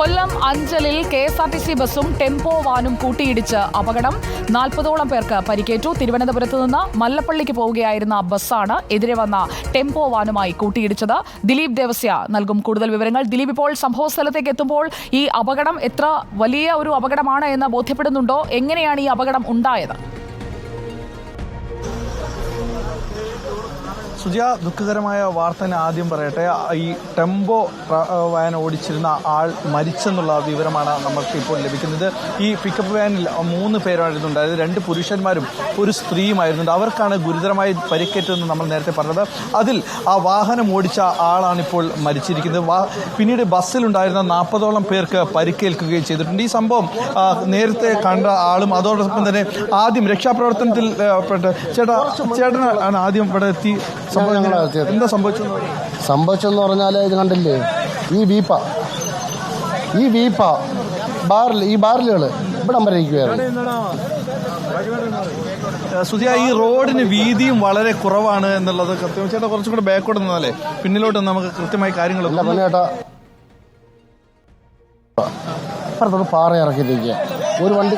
കൊല്ലം അഞ്ചലിൽ K S R T C ബസും tempo വാനും കൂട്ടിയിടിച്ച് അപകടം. നാൽപ്പതോളം പേർക്ക് പരിക്കേറ്റു. തിരുവനന്തപുരത്ത് നിന്ന് മല്ലപ്പള്ളിക്ക് പോവുകയായിരുന്ന ബസ്സാണ് എതിരെ വന്ന ടെമ്പോ വാനുമായി കൂട്ടിയിടിച്ചത്. ദിലീപ് ദേവസ്യ നൽകും കൂടുതൽ വിവരങ്ങൾ. ദിലീപ് ഇപ്പോൾ സംഭവ സ്ഥലത്തേക്ക് എത്തുമ്പോൾ ഈ അപകടം എത്ര വലിയ ഒരു അപകടമാണ് എന്ന് ബോധ്യപ്പെടുന്നുണ്ടോ? എങ്ങനെയാണ് ഈ അപകടം ഉണ്ടായത്? സുജയ ദുഃഖകരമായ വാർത്ത തന്നെ ആദ്യം പറയട്ടെ. ഈ ടെമ്പോ വാൻ ഓടിച്ചിരുന്ന ആൾ മരിച്ചെന്നുള്ള വിവരമാണ് നമുക്ക് ഇപ്പോൾ ലഭിക്കുന്നത്. ഈ പിക്കപ്പ് വാനിൽ മൂന്ന് പേരായിരുന്നു അതായത് രണ്ട് പുരുഷന്മാരും ഒരു സ്ത്രീയുമായിരുന്നുണ്ട്. അവർക്കാണ് ഗുരുതരമായി പരിക്കേറ്റതെന്ന് നമ്മൾ നേരത്തെ പറഞ്ഞത്. അതിൽ ആ വാഹനം ഓടിച്ച ആളാണ് ഇപ്പോൾ മരിച്ചിരിക്കുന്നത്. പിന്നീട് ബസ്സിലുണ്ടായിരുന്ന നാൽപ്പതോളം പേർക്ക് പരിക്കേൽക്കുകയും ചെയ്തിട്ടുണ്ട്. ഈ സംഭവം നേരത്തെ കണ്ട ആളും അതോടൊപ്പം തന്നെ ആദ്യം രക്ഷാപ്രവർത്തനത്തിൽ ചേട്ടാ ചേട്ടനാണ് ആദ്യം ഇവിടെ എത്തി. സംഭവം ഞങ്ങൾ. എന്താ സംഭവിച്ചു സംഭവിച്ചെന്ന് പറഞ്ഞാൽ ഇത് കണ്ടില്ലേ? ഈ വീപ്പ. ഈ വീപ്പ ബാറിൽ ഈ ബാറിലുകൾ ഇവിടം വരെ സുധിയ ഈ റോഡിന് വീതിയും വളരെ കുറവാണ് എന്നുള്ളത് കൃത്യം. ചേട്ടാ കുറച്ചും കൂടെ ബാക്കോട്ട് നിന്നാലേ പിന്നിലോട്ട് നമുക്ക് കൃത്യമായി കാര്യങ്ങൾ പാറ ഇറക്കിയിരിക്കുക ഒരു വണ്ടി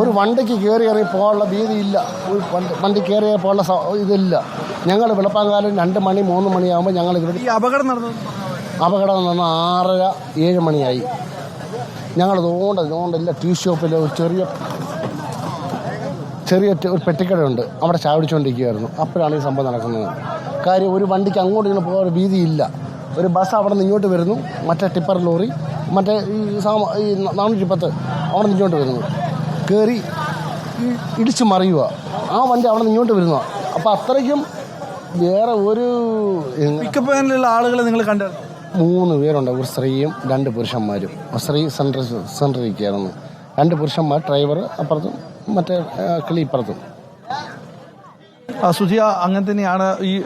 ഒരു വണ്ടിക്ക് കയറി ഇറങ്ങി പോകാനുള്ള ഭീതിയില്ല. ഇല്ല ഒരു വണ്ടി വണ്ടി കയറി പോകാനുള്ള സ- ഇതില്ല. ഞങ്ങൾ വെളുപ്പാങ്കാലം രണ്ട് മണി മൂന്ന് മണിയാകുമ്പോൾ ഞങ്ങൾ ഇവിടെ ഈ അപകടം നടന്നു അപകടം നടന്ന ആറര ഏഴ് മണിയായി. ഞങ്ങൾ തോണ്ട തോണ്ടില്ല ടീ ഷോപ്പിൽ ഒരു ചെറിയ ചെറിയ ഒരു പെട്ടിക്കടയുണ്ട്. അവിടെ ചാവിടിച്ചുകൊണ്ടിരിക്കുകയായിരുന്നു അപ്പോഴാണ് ഈ സംഭവം നടക്കുന്നത്. കാര്യം ഒരു വണ്ടിക്ക് അങ്ങോട്ട് ഇങ്ങനെ പോകാൻ ഒരു വീതിയില്ല ഒരു ബസ് അവിടെ നിന്ന് ഇങ്ങോട്ട് വരുന്നു. മറ്റേ ടിപ്പർ ലോറി മറ്റേ ഈ സാമ ഈ നാനൂറ്റി പത്ത് അവിടെ നിന്ന് ഇങ്ങോട്ട് വരുന്നു. കയറി ഇടിച്ചു മറിയുക. ആ വണ്ടി അവിടെ നിന്ന് ഇങ്ങോട്ട് വരുന്ന അപ്പോൾ അത്രയ്ക്കും വേറെ ഒരു പിക്കപ്പ് വാനിലുള്ള ആളുകളെ നിങ്ങൾ കണ്ടായിരുന്നു? മൂന്ന് പേരുണ്ട്. ഒരു സ്ത്രീയും രണ്ട് പുരുഷന്മാരും. സ്ത്രീ സെൻട്രൽ സെൻട്രൽ ഇരിക്കുകയായിരുന്നു രണ്ട് പുരുഷന്മാർ ഡ്രൈവർ അപ്പുറത്തും മറ്റേ കിളി ഇപ്പുറത്തും. ആ, സുജിയ അങ്ങനെ തന്നെയാണ് ഈ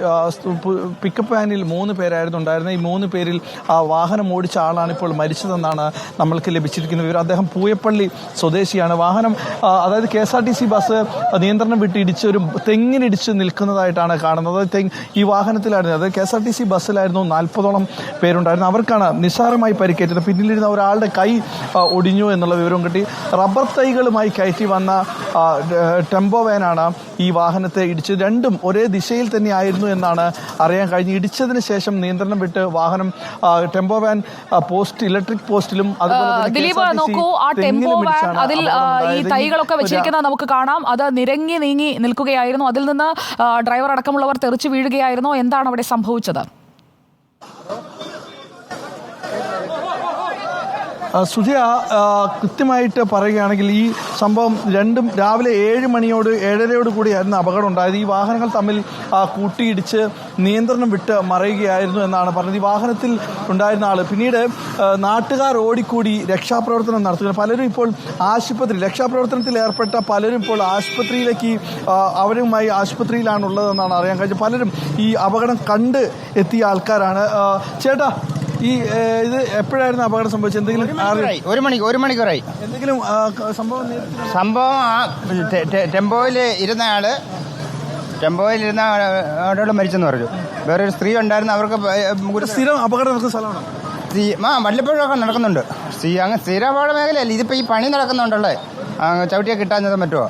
പിക്കപ്പ് വാനിൽ മൂന്ന് പേരായിരുന്നു ഉണ്ടായിരുന്നത്. ഈ മൂന്ന് പേരിൽ ആ വാഹനം ഓടിച്ച ആളാണ് ഇപ്പോൾ മരിച്ചതെന്നാണ് നമ്മൾക്ക് ലഭിച്ചിരിക്കുന്ന വിവരം. അദ്ദേഹം പൂയപ്പള്ളി സ്വദേശിയാണ്. വാഹനം അതായത് K S R T C bus നിയന്ത്രണം വിട്ട് ഇടിച്ച് ഒരു തെങ്ങിനിടിച്ച് നിൽക്കുന്നതായിട്ടാണ് കാണുന്നത്. തെങ്ങ് ഈ വാഹനത്തിലായിരുന്നു. അതായത് K S R T C ബസ്സിലായിരുന്നു നാൽപ്പതോളം പേരുണ്ടായിരുന്നു അവർക്കാണ് നിസ്സാരമായി പരിക്കേറ്റത്. പിന്നിലിരുന്ന ഒരാളുടെ കൈ ഒടിഞ്ഞു എന്നുള്ള വിവരം കിട്ടി. റബ്ബർ തൈകളുമായി കയറ്റി വന്ന ടെമ്പോ വാനാണ് ഈ വാഹനത്തെ ഇടിച്ച് രണ്ടും ഒരേ ദിശയിൽ തന്നെയായിരുന്നു എന്നാണ് അറിയാൻ കഴിഞ്ഞ് ഇടിച്ചതിന് ശേഷം നിയന്ത്രണം വിട്ട് വാഹനം ടെമ്പോ വാൻ പോസ്റ്റ് ഇലക്ട്രിക് പോസ്റ്റിലും ദിലീപ് നോക്കൂ ആ ടെമ്പോ വാൻ അതിൽ ഈ തൈകളൊക്കെ വെച്ചിരിക്കുന്നത് നമുക്ക് കാണാം. അത് നിരങ്ങി നീങ്ങി നിൽക്കുകയായിരുന്നു. അതിൽ നിന്ന് ഡ്രൈവർ അടക്കമുള്ളവർ തെറിച്ചു വീഴുകയായിരുന്നു. എന്താണ് അവിടെ സംഭവിച്ചത്? ആ, കൃത്യമായിട്ട് പറയുകയാണെങ്കിൽ ഈ സംഭവം രണ്ടും രാവിലെ ഏഴ് മണിയോട് ഏഴരയോട് കൂടിയായിരുന്നു അപകടം ഉണ്ടായത്. ഈ വാഹനങ്ങൾ തമ്മിൽ കൂട്ടിയിടിച്ച് നിയന്ത്രണം വിട്ട് മറയുകയായിരുന്നു എന്നാണ് പറഞ്ഞത്. ഈ വാഹനത്തിൽ ഉണ്ടായിരുന്ന ആൾ പിന്നീട് നാട്ടുകാർ ഓടിക്കൂടി രക്ഷാപ്രവർത്തനം നടത്തുകയാണ് പലരും ഇപ്പോൾ ആശുപത്രി രക്ഷാപ്രവർത്തനത്തിൽ ഏർപ്പെട്ട പലരും ഇപ്പോൾ ആശുപത്രിയിലേക്ക് അവരുമായി ആശുപത്രിയിലാണുള്ളതെന്നാണ് അറിയാൻ കഴിഞ്ഞത്. പലരും ഈ അപകടം കണ്ട് എത്തിയ ആൾക്കാരാണ്. ചേട്ടാ ഈ ഇത് എപ്പോഴായിരുന്നു അപകടം സംഭവിച്ചത്? എന്തെങ്കിലും ഒരു മണിക്കൂർ ഒരു മണിക്കൂറായി. എന്തെങ്കിലും സംഭവം സംഭവം ആ ടെമ്പോയിൽ ഇരുന്ന ആൾ ടെമ്പോയിൽ ഇരുന്ന ആളോട് മരിച്ചെന്ന് പറഞ്ഞു. വേറൊരു സ്ത്രീ ഉണ്ടായിരുന്നു അവർക്ക് ഒരു സ്ഥിരം അപകടം നടക്കുന്ന സ്ഥലമാണ്? ആ വല്ലപ്പോഴൊക്കെ നടക്കുന്നുണ്ട്. സ്ത്രീ അങ്ങ് സ്ഥിരപാട മേഖലയല്ല ഇതിപ്പോൾ ഈ പണി നടക്കുന്നുണ്ടല്ലേ? ചവിട്ടിയെ കിട്ടാഞ്ഞത് പറ്റുമോ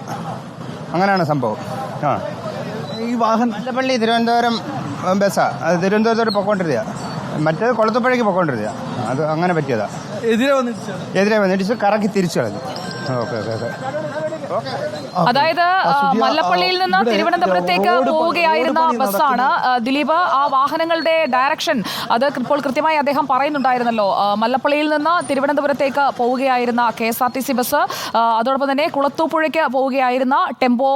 അങ്ങനെയാണ് സംഭവം. ആ. ഈ വാഹനം വല്ലപ്പള്ളി തിരുവനന്തപുരം ബസ്സാ. അത് തിരുവനന്തപുരത്തോട്ട് പൊക്കോണ്ടിരുക മറ്റേത് കൊളത്തപ്പുഴയ്ക്ക് പൊക്കോണ്ടിരുക അത് അങ്ങനെ പറ്റിയതാ. എതിരെ വന്നിട്ട് എതിരെ വന്നിട്ട് കറക്കി തിരിച്ചു കളഞ്ഞു. Okay okay okay. അതായത് മല്ലപ്പള്ളിയിൽ നിന്ന് തിരുവനന്തപുരത്തേക്ക് പോവുകയായിരുന്ന ബസ്സാണ്. ആ, ദിലീപ് ആ വാഹനങ്ങളുടെ ഡയറക്ഷൻ അത് ഇപ്പോൾ കൃത്യമായി അദ്ദേഹം പറയുന്നുണ്ടായിരുന്നല്ലോ. മല്ലപ്പള്ളിയിൽ നിന്ന് തിരുവനന്തപുരത്തേക്ക് പോവുകയായിരുന്ന K S R T C bus അതോടൊപ്പം തന്നെ കുളത്തൂപ്പുഴയ്ക്ക് പോവുകയായിരുന്ന ടെമ്പോ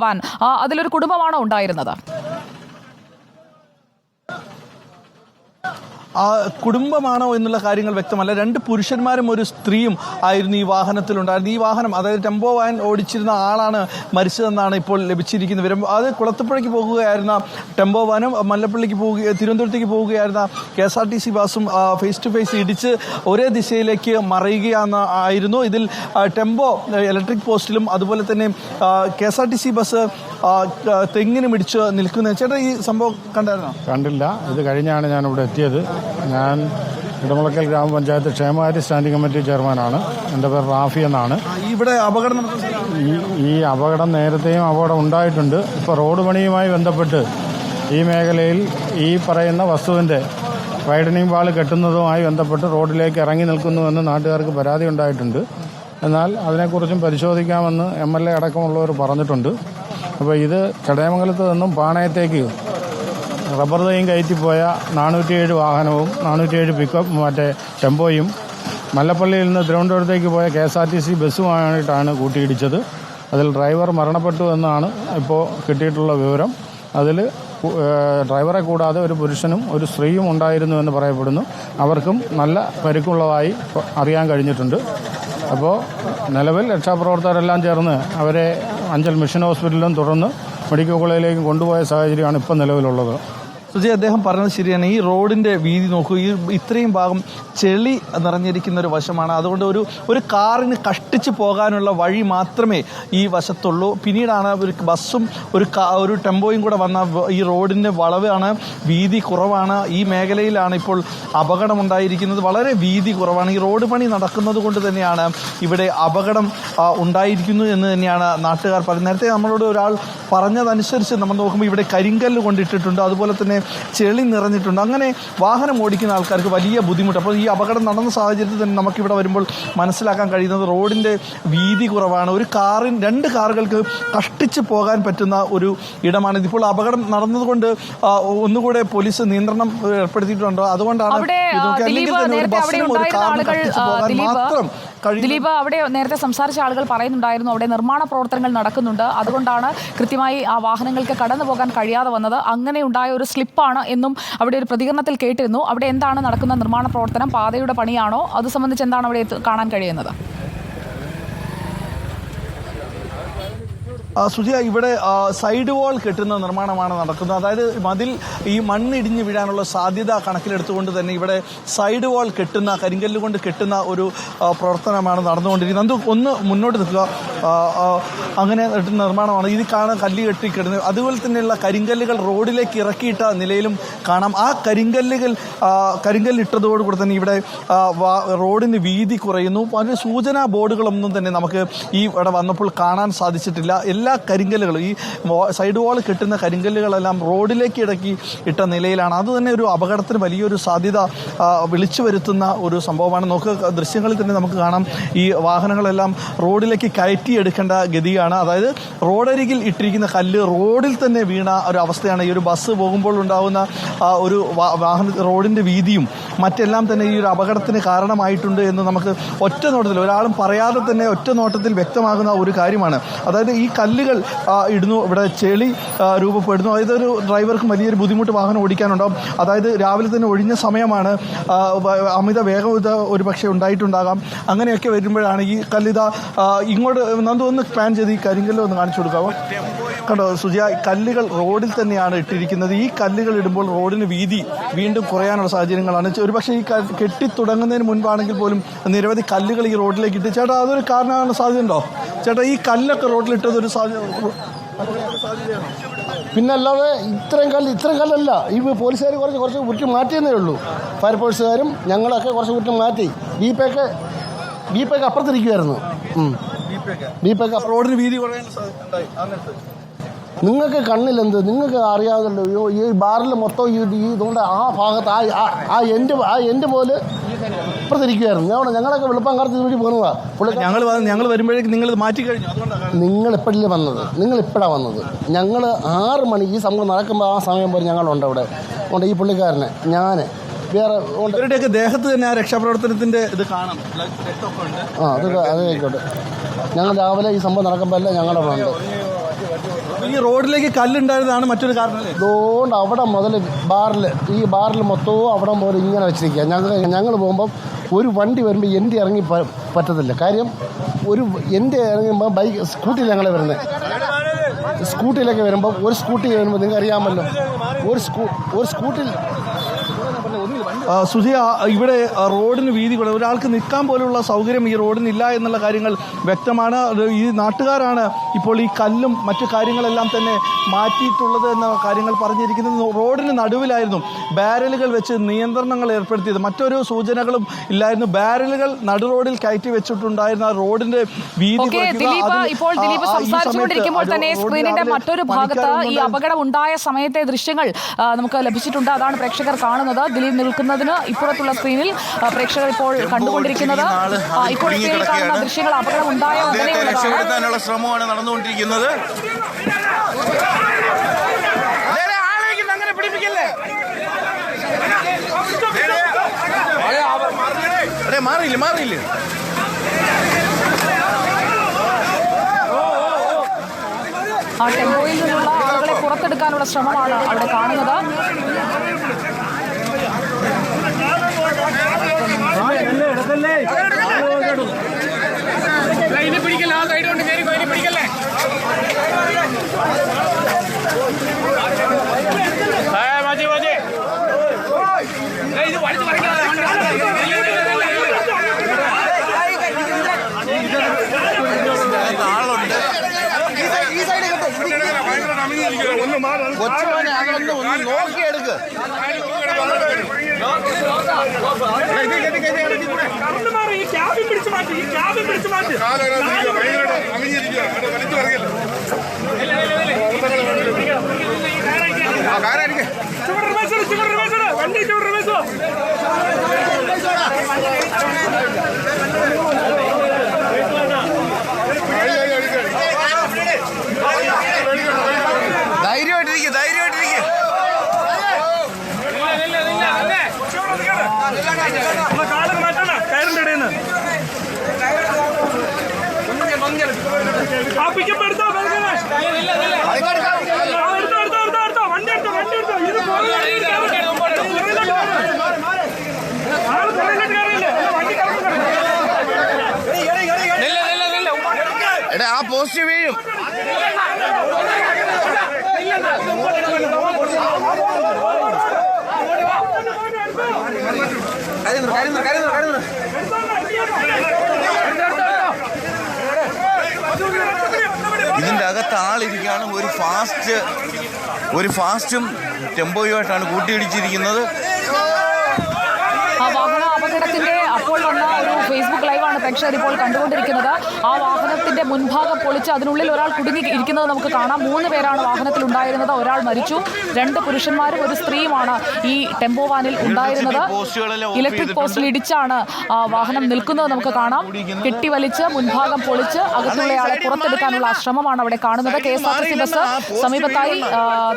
വാൻ. അതിലൊരു കുടുംബമാണോ ഉണ്ടായിരുന്നത്? കുടുംബമാണോ എന്നുള്ള കാര്യങ്ങൾ വ്യക്തമല്ല. രണ്ട് പുരുഷന്മാരും ഒരു സ്ത്രീയും ആയിരുന്നു ഈ വാഹനത്തിലുണ്ടായിരുന്നു ഈ വാഹനം അതായത് ടെമ്പോ വാൻ ഓടിച്ചിരുന്ന ആളാണ് മരിച്ചതെന്നാണ് ഇപ്പോൾ ലഭിച്ചിരിക്കുന്ന വിവരം അത് കുളത്തുപുഴയ്ക്ക് പോകുകയായിരുന്ന ടെമ്പോ വാനും മല്ലപ്പള്ളിക്ക് പോകുക തിരുവനന്തപുരത്തേക്ക് പോവുകയായിരുന്ന K S R T C ബസ്സും ഫേസ് ടു ഫേസ് ഇടിച്ച് ഒരേ ദിശയിലേക്ക് മറയുകയാണ് ആയിരുന്നു. ഇതിൽ ആ, ടെമ്പോ ഇലക്ട്രിക് പോസ്റ്റിലും അതുപോലെ തന്നെ K S R T C bus ആ, തെങ്ങിനും ഇടിച്ച് നിൽക്കുന്ന. ചേട്ടാ ഈ സംഭവം കണ്ടായിരുന്നോ? കണ്ടില്ല. ഇത് കഴിഞ്ഞാണ് ഞാൻ ഇവിടെ എത്തിയത്. ഞാൻ ഇടമുളക്കൽ ഗ്രാമപഞ്ചായത്ത് ക്ഷേമകാര്യ സ്റ്റാൻഡിംഗ് കമ്മിറ്റി ചെയർമാനാണ്. എന്റെ പേര് റാഫി എന്നാണ്. ഇവിടെ അപകടം ഈ ഈ അപകടം നേരത്തെയും അപകടം ഉണ്ടായിട്ടുണ്ട്. ഇപ്പോൾ റോഡ് പണിയുമായി ബന്ധപ്പെട്ട് ഈ മേഖലയിൽ ഈ പറയുന്ന വസ്തുവിന്റെ വൈഡനിങ് വാൾ കെട്ടുന്നതുമായി ബന്ധപ്പെട്ട് റോഡിലേക്ക് ഇറങ്ങി നിൽക്കുന്നുവെന്ന് നാട്ടുകാർക്ക് പരാതി ഉണ്ടായിട്ടുണ്ട്. എന്നാൽ അതിനെക്കുറിച്ചും പരിശോധിക്കാമെന്ന് എം എൽ എ അടക്കമുള്ളവർ പറഞ്ഞിട്ടുണ്ട്. അപ്പോൾ ഇത് ചടയമംഗലത്ത് നിന്നും പാണയത്തേക്ക് റബ്ബർ തൈയും കയറ്റിപ്പോയ നാനൂറ്റിയേഴ് വാഹനവും നാനൂറ്റിയേഴ് പിക്കപ്പ് മറ്റേ ടെമ്പോയും. മല്ലപ്പള്ളിയിൽ നിന്ന് തിരുവനന്തപുരത്തേക്ക് പോയ K S R T C ബസ്സുമായിട്ടാണ് കൂട്ടിയിടിച്ചത്. അതിൽ ഡ്രൈവർ മരണപ്പെട്ടു എന്നാണ് ഇപ്പോൾ കിട്ടിയിട്ടുള്ള വിവരം. അതിൽ ഡ്രൈവറെ കൂടാതെ ഒരു പുരുഷനും ഒരു സ്ത്രീയും ഉണ്ടായിരുന്നു എന്ന് പറയപ്പെടുന്നു. അവർക്കും നല്ല പരിക്കുള്ളതായി അറിയാൻ കഴിഞ്ഞിട്ടുണ്ട്. അപ്പോൾ നിലവിൽ രക്ഷാപ്രവർത്തകരെല്ലാം ചേർന്ന് അവരെ അഞ്ചൽ മിഷൻ ഹോസ്പിറ്റലിലും തുടർന്ന് മെഡിക്കൽ കോളേജിലേക്കും കൊണ്ടുപോയ സാഹചര്യമാണ് ഇപ്പം നിലവിലുള്ളത്. സുജി അദ്ദേഹം പറഞ്ഞത് ശരിയാണ്. ഈ റോഡിന്റെ വീതി നോക്കൂ ഈ ഇത്രയും ഭാഗം ചെളി നിറഞ്ഞിരിക്കുന്ന ഒരു വശമാണ്. അതുകൊണ്ട് ഒരു ഒരു കാറിന് കഷ്ടിച്ച് പോകാനുള്ള വഴി മാത്രമേ ഈ വശത്തുള്ളൂ. പിന്നീടാണ് ഒരു ബസ്സും ഒരു ഒരു ടെമ്പോയും കൂടെ വന്ന ഈ റോഡിന്റെ വളവാണ്. വീതി കുറവാണ്. ഈ മേഖലയിലാണ് ഇപ്പോൾ അപകടം ഉണ്ടായിരിക്കുന്നത് വളരെ വീതി കുറവാണ്. ഈ റോഡ് പണി നടക്കുന്നത് കൊണ്ട് തന്നെയാണ് ഇവിടെ അപകടം ഉണ്ടായിരിക്കുന്നു എന്ന് തന്നെയാണ് നാട്ടുകാർ പറയുന്നത്. നേരത്തെ നമ്മളോട് ഒരാൾ പറഞ്ഞതനുസരിച്ച് നമ്മൾ നോക്കുമ്പോൾ ഇവിടെ കരിങ്കല്ല് കൊണ്ടിട്ടിട്ടുണ്ട് അതുപോലെ തന്നെ ചെളി നിറഞ്ഞിട്ടുണ്ട്. അങ്ങനെ വാഹനം ഓടിക്കുന്ന ആൾക്കാർക്ക് വലിയ ബുദ്ധിമുട്ട്. അപ്പോൾ ഈ അപകടം നടന്ന സാഹചര്യത്തിൽ തന്നെ നമുക്കിവിടെ വരുമ്പോൾ മനസ്സിലാക്കാൻ കഴിയുന്നത് റോഡിന്റെ വീതി കുറവാണ്. ഒരു കാറിൻ രണ്ട് കാറുകൾക്ക് കഷ്ടിച്ച് പോകാൻ പറ്റുന്ന ഒരു ഇടമാണ്. ഇതിപ്പോൾ അപകടം നടന്നതുകൊണ്ട് ഒന്നുകൂടെ പോലീസ് നിയന്ത്രണം ഏർപ്പെടുത്തിയിട്ടുണ്ട്. അതുകൊണ്ടാണ് കാറിനും മാത്രം ദിലീപ് അവിടെ നേരത്തെ സംസാരിച്ച ആളുകൾ പറയുന്നുണ്ടായിരുന്നു അവിടെ നിർമ്മാണ പ്രവർത്തനങ്ങൾ നടക്കുന്നുണ്ട്. അതുകൊണ്ടാണ് കൃത്യമായി ആ വാഹനങ്ങൾക്ക് കടന്നു പോകാൻ കഴിയാതെ വന്നത്. അങ്ങനെ ഉണ്ടായ ഒരു സ്ലിപ്പാണ് എന്നും അവിടെ ഒരു പ്രതികരണത്തിൽ കേട്ടിരുന്നു. അവിടെ എന്താണ് നടക്കുന്ന നിർമ്മാണ പ്രവർത്തനം? പാതയുടെ പണിയാണോ? അത് സംബന്ധിച്ച് എന്താണ് അവിടെ കാണാൻ കഴിയുന്നത്? സുജിയ ഇവിടെ സൈഡ് വാൾ കെട്ടുന്ന നിർമ്മാണമാണ് നടക്കുന്നത്. അതായത് മതിൽ ഈ മണ്ണിടിഞ്ഞ് വീഴാനുള്ള സാധ്യത കണക്കിലെടുത്തുകൊണ്ട് തന്നെ ഇവിടെ സൈഡ് വാൾ കെട്ടുന്ന കരിങ്കല്ല് കൊണ്ട് കെട്ടുന്ന ഒരു പ്രവർത്തനമാണ് നടന്നുകൊണ്ടിരിക്കുന്നത്. അത് ഒന്ന് മുന്നോട്ട് നിൽക്കുക. അങ്ങനെ നിർമ്മാണമാണ്. ഇത് കാണാൻ കല്ല് കെട്ടി കിടന്നത് അതുപോലെ തന്നെയുള്ള കരിങ്കല്ലുകൾ റോഡിലേക്ക് ഇറക്കിയിട്ട നിലയിലും കാണാം. ആ കരിങ്കല്ലുകൾ കരിങ്കല്ലിട്ടതോടുകൂടി തന്നെ ഇവിടെ റോഡിന് വീതി കുറയുന്നു. അതിന് സൂചനാ ബോർഡുകളൊന്നും തന്നെ നമുക്ക് ഈ ഇവിടെ വന്നപ്പോൾ കാണാൻ സാധിച്ചിട്ടില്ല. എല്ലാ കരിങ്കല്ലുകളും ഈ സൈഡ് വാൾ കിട്ടുന്ന കരിങ്കല്ലുകളെല്ലാം റോഡിലേക്ക് ഇടക്കി ഇട്ട നിലയിലാണ്. അത് തന്നെ ഒരു അപകടത്തിന് വലിയൊരു സാധ്യത വിളിച്ചു വരുത്തുന്ന ഒരു സംഭവമാണ്. നോക്കുക ദൃശ്യങ്ങളിൽ തന്നെ നമുക്ക് കാണാം. ഈ വാഹനങ്ങളെല്ലാം റോഡിലേക്ക് കയറ്റിയെടുക്കേണ്ട ഗതിയാണ്. അതായത് റോഡരികിൽ ഇട്ടിരിക്കുന്ന കല്ല് റോഡിൽ തന്നെ വീണ ഒരു അവസ്ഥയാണ്. ഈ ഒരു ബസ് പോകുമ്പോൾ ഉണ്ടാകുന്ന ഒരു വാഹന റോഡിന്റെ വീതിയും മറ്റെല്ലാം തന്നെ ഈ ഒരു അപകടത്തിന് കാരണമായിട്ടുണ്ട് എന്ന് നമുക്ക് ഒറ്റ നോട്ടത്തിൽ ഒരാളും പറയാതെ തന്നെ ഒറ്റ നോട്ടത്തിൽ വ്യക്തമാകുന്ന ഒരു കാര്യമാണ്. അതായത് ഈ കല്ലുകൾ ഇടുന്നു. ഇവിടെ ചെളി രൂപപ്പെടുന്നു. അതായത് ഒരു ഡ്രൈവർക്ക് വലിയൊരു ബുദ്ധിമുട്ട് വാഹനം ഓടിക്കാനുണ്ടാവും. അതായത് രാവിലെ തന്നെ ഒഴിഞ്ഞ സമയമാണ് അമിത വേഗം ഒരു പക്ഷേ ഉണ്ടായിട്ടുണ്ടാകാം. അങ്ങനെയൊക്കെ വരുമ്പോഴാണ് ഈ കല്ലിത ഇങ്ങോട്ട് നന്ദു ഒന്ന് പ്ലാൻ ചെയ്ത് ഈ കരിങ്കല്ല് ഒന്ന് കാണിച്ചു കൊടുക്കാമോ കണ്ടോ സുജിയ കല്ലുകൾ റോഡിൽ തന്നെയാണ് ഇട്ടിരിക്കുന്നത്. ഈ കല്ലുകൾ ഇടുമ്പോൾ റോഡിന് വീതി വീണ്ടും കുറയാനുള്ള സാഹചര്യങ്ങളാണ്. ഒരുപക്ഷെ ഈ കെട്ടിത്തുടങ്ങുന്നതിന് കെട്ടി തുടങ്ങുന്നതിന് മുൻപാണെങ്കിൽ പോലും നിരവധി കല്ലുകൾ ഈ റോഡിലേക്ക് ഇട്ട്. ചേട്ടാ അതൊരു കാരണമാണ് സാധ്യതയുണ്ടോ? ചേട്ടാ ഈ കല്ലൊക്കെ റോഡിലിട്ടത് ഒരു സാധ്യത പിന്നെ അല്ലാതെ ഇത്രയും കല്ല് ഇത്രയും കല്ലല്ല. ഈ പോലീസുകാർ കുറച്ച് കുറച്ച് ഉരുട്ടി മാറ്റിയെന്നേ ഉള്ളൂ. ഫയർ ഫയർഫോഴ്സുകാരും ഞങ്ങളൊക്കെ കുറച്ച് ഉരുട്ടി മാറ്റി. ബീപ്പൊക്കെ ബീപ്പൊക്കെ അപ്പുറത്തിരിക്കുമായിരുന്നു ബീപ്പൊക്കെ റോഡിന് വീതി നിങ്ങൾക്ക് കണ്ണിലെന്ത്? നിങ്ങൾക്ക് അറിയാമല്ലോ അയ്യോ, ഈ ബാറിൽ മൊത്തം ഈ ഇതുകൊണ്ട് ആ ഭാഗത്ത് ആ ആ- എന്റെ ആ എന്റെ പോലെ ഇപ്പുറത്തിരിക്കുമായിരുന്നു ഞങ്ങൾ ഞങ്ങളൊക്കെ വെളുപ്പം കാലത്ത് ഇതുവഴി പോകുന്നതാ. പുള്ളി ഞങ്ങൾ ഞങ്ങൾ വരുമ്പോഴേക്ക് നിങ്ങൾ മാറ്റി കഴിഞ്ഞു. നിങ്ങൾ എപ്പോഴല്ലേ വന്നത്? നിങ്ങൾ ഇപ്പോഴാണ് വന്നത്. ഞങ്ങൾ ആറ് മണി ഈ സംഭവം നടക്കുമ്പോൾ ആ സമയം പോലെ ഞങ്ങളുണ്ട് അവിടെ. ഉണ്ട് ഈ പുള്ളിക്കാരനെ ഞാൻ വേറെ ഇവരുടെയൊക്കെ ദേഹത്ത് തന്നെ ആ രക്ഷാപ്രവർത്തനത്തിന്റെ ഇത് കാണാം ആ അത് അത് ആയിക്കോട്ടെ. ഞങ്ങൾ രാവിലെ ഈ സംഭവം നടക്കുമ്പോൾ അല്ല ഞങ്ങളുടെ ഫ്രണ്ട് ഈ റോഡിലേക്ക് കല്ലുണ്ടായതാണ് മറ്റൊരു കാരണം അതുകൊണ്ട് അവിടെ മുതൽ ബാറിൽ ഈ ബാറിൽ മൊത്തവും അവിടെ മുതൽ ഇങ്ങനെ വെച്ചിരിക്കുക ഞങ്ങൾ ഞങ്ങൾ പോകുമ്പം ഒരു വണ്ടി വരുമ്പോൾ എന്റെ ഇറങ്ങി പറ്റത്തില്ല. കാര്യം ഒരു എന്റെ ഇറങ്ങുമ്പോൾ ബൈക്ക് സ്കൂട്ടിയിൽ ഞങ്ങളെ വരുന്നത് സ്കൂട്ടിയിലൊക്കെ വരുമ്പോൾ ഒരു സ്കൂട്ടി വരുമ്പോൾ നിങ്ങൾക്ക് അറിയാമല്ലോ. ഒരു സ്കൂ ഒരു സ്കൂട്ടിൽ ആ, സുധി ഇവിടെ റോഡിന് വീതി കൂടെ ഒരാൾക്ക് നിൽക്കാൻ പോലുള്ള സൗകര്യം ഈ റോഡിനില്ല എന്നുള്ള കാര്യങ്ങൾ വ്യക്തമാണ്. ഈ നാട്ടുകാരാണ് ഇപ്പോൾ ഈ കല്ലും മറ്റു കാര്യങ്ങളെല്ലാം തന്നെ മാറ്റിയിട്ടുള്ളത് എന്ന കാര്യങ്ങൾ പറഞ്ഞിരിക്കുന്നത്. റോഡിന് നടുവിലായിരുന്നു ബാരലുകൾ വെച്ച് നിയന്ത്രണങ്ങൾ ഏർപ്പെടുത്തിയത്. മറ്റൊരു സൂചനകളും ഇല്ലായിരുന്നു. ബാരലുകൾ നടു റോഡിൽ കയറ്റി വെച്ചിട്ടുണ്ടായിരുന്ന റോഡിന്റെ വീതി ഇപ്പോൾ ദിലീപ് സംസാരിച്ചുകൊണ്ടിരിക്കുമ്പോൾ തന്നെ സ്ക്രീനിന്റെ മറ്റൊരു ഭാഗത്ത് ഈ. അപകടം ഉണ്ടായ സമയത്തെ ദൃശ്യങ്ങൾ നമുക്ക് ലഭിച്ചിട്ടുണ്ട്. അതാണ് പ്രേക്ഷകർ കാണുന്നത്. ദിലീപ് നിൽക്കുന്നതിന് ഇപ്പുറത്തുള്ള സ്ക്രീനിൽ പ്രേക്ഷകർ ഇപ്പോൾ കണ്ടുകൊണ്ടിരിക്കുന്നത്. ഇപ്പോൾ സ്ക്രീനിൽ കാണുന്ന ദൃശ്യങ്ങൾ അപകടം ഉണ്ടായ രക്ഷപ്പെടുത്താനുള്ള ശ്രമമാണ് നടന്നുകൊണ്ടിരിക്കുന്നത്. അതെ മാറിയില്ല മാറിയില്ല? ആ ടെമ്പോയിൽ നിന്നുള്ള ആളുകളെ പുറത്തെടുക്കാനുള്ള ശ്രമമാണ് അവിടെ കാണുന്നത്. ആളുണ്ട്. കൊച്ചുമോനെ അതൊന്ന് ഒന്ന് നോക്കിയെടുക്ക്. ഈ ക്യാബിൻ പിക്കപ്പ് എടുത്തോ എടുത്തോ, എടുത്തോ, എടുത്തോ. വണ്ടി എടുത്തോ വണ്ടി എടുത്തോ ഇത്. എടാ ആ പോസ്റ്റ് വീഴും ഇതിന്റെ ആളിരിക്കുകയാണ് ഒരു ഫാസ്റ്റ് ഒരു ഫാസ്റ്റും ടെമ്പോയുമായിട്ടാണ് കൂട്ടിയിടിച്ചിരിക്കുന്നത്. അപകടത്തിന്റെ അപ്പോൾ ഒരു ഫേസ്ബുക്ക് പ്രേക്ഷകർ ഇപ്പോൾ കണ്ടുകൊണ്ടിരിക്കുന്നത്. ആ വാഹനത്തിന്റെ മുൻഭാഗം പൊളിച്ച് അതിനുള്ളിൽ ഒരാൾ കുടുങ്ങി ഇരിക്കുന്നത് നമുക്ക് കാണാം. മൂന്ന് പേരാണ് വാഹനത്തിൽ ഉണ്ടായിരുന്നത്. ഒരാൾ മരിച്ചു. രണ്ട് പുരുഷന്മാരും ഒരു സ്ത്രീയുമാണ് ഈ ടെമ്പോ വാനിൽ ഉണ്ടായിരുന്നത്. ഇലക്ട്രിക് പോസ്റ്റിൽ ഇടിച്ചാണ് വാഹനം നിൽക്കുന്നത് നമുക്ക് കാണാം. കെട്ടിവലിച്ച് മുൻഭാഗം പൊളിച്ച് അകത്തുള്ളയാളെ പുറത്തെടുക്കാനുള്ള ശ്രമമാണ് അവിടെ കാണുന്നത്. K S R T C bus സമീപത്തായി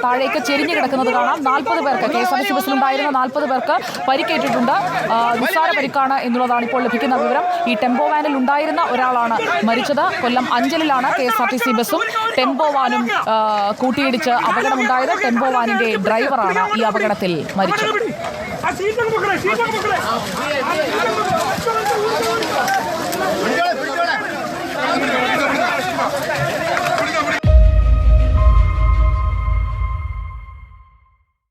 താഴേക്ക് ചെരിഞ്ഞു കിടക്കുന്നത് കാണാം. നാൽപ്പത് പേർക്ക് K S R T C ബസ്സിലുണ്ടായിരുന്ന നാൽപ്പത് പേർക്ക് പരിക്കേറ്റിട്ടുണ്ട്. നിസ്സാര പരിക്കാണ് എന്നുള്ളതാണ് ഇപ്പോൾ ലഭിക്കുന്ന വിവരം. ഈ ടെമ്പോ വാനിൽ ഉണ്ടായിരുന്ന ഒരാളാണ് മരിച്ചത്. Kollam അഞ്ചലിലാണ് K S R T C ബസ്സും ടെമ്പോ വാനും കൂട്ടിയിടിച്ച് അപകടമുണ്ടായത്. ടെമ്പോ വാനിന്റെ ഡ്രൈവറാണ് ഈ അപകടത്തിൽ മരിച്ചത്.